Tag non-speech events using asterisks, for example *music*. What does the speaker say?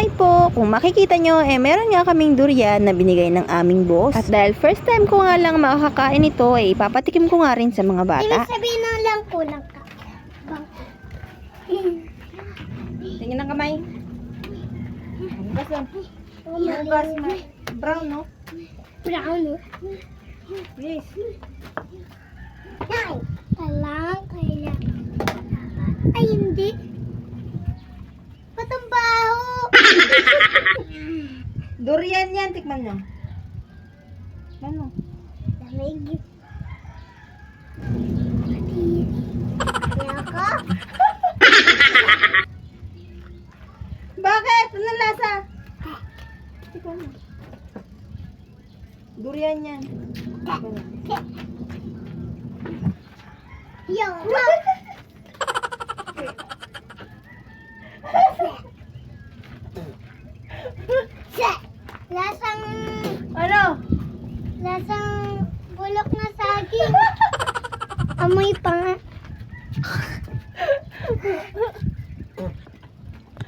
Hi po! Kung makikita nyo, eh meron nga kaming durian na binigay ng aming boss. At dahil first time ko nga lang makakain ito, eh ipapatikim ko nga rin sa mga bata. Ibig sabihin ng lang kulang ka. Tingin ng kamay. Brown, no? Brown. oh. Yes. Nay. Talang kaya. Ay, hindi. Durian yan, tikman nyo. Ano? Lamig. Bakit? Anong lasa? Tikman mo. Durian yan. Yung. *laughs* Lasang, Ano? lasang bulok na saging. *laughs* Amoy pa nga. *laughs*